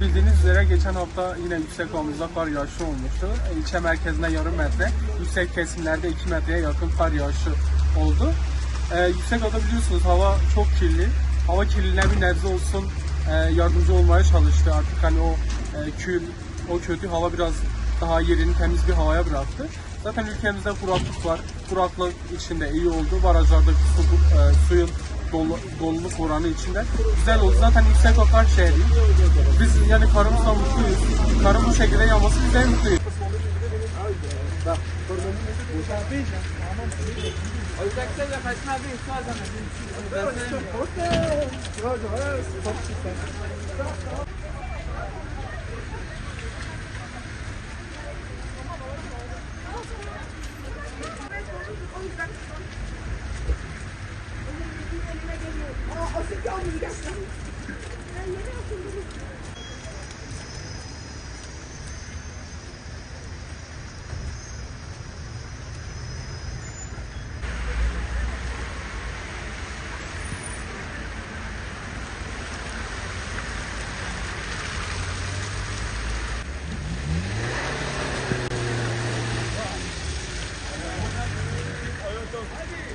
Bildiğiniz üzere geçen hafta yine yüksek havamızda kar yağışı olmuştu. İlçe merkezinde yarım metre, yüksek kesimlerde 2 metreye yakın kar yağışı oldu. Ee, yüksek havada biliyorsunuz hava çok kirli. Hava kirliliğine bir nebze olsun e, yardımcı olmaya çalıştı. Artık hani o e, kül, o kötü hava biraz daha yerini temiz bir havaya bıraktı. Zaten ülkemizde kuraklık var. Kuraklık içinde iyi oldu. Barajlardaki su, e, suyun dolu, doluluk oranı içinde. Güzel oldu. Zaten yüksek otlak şehri. Biz yani karımızla mutluyuz. Karım bu şekilde yağması bize mutluyuz.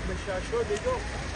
مشاشو دیگه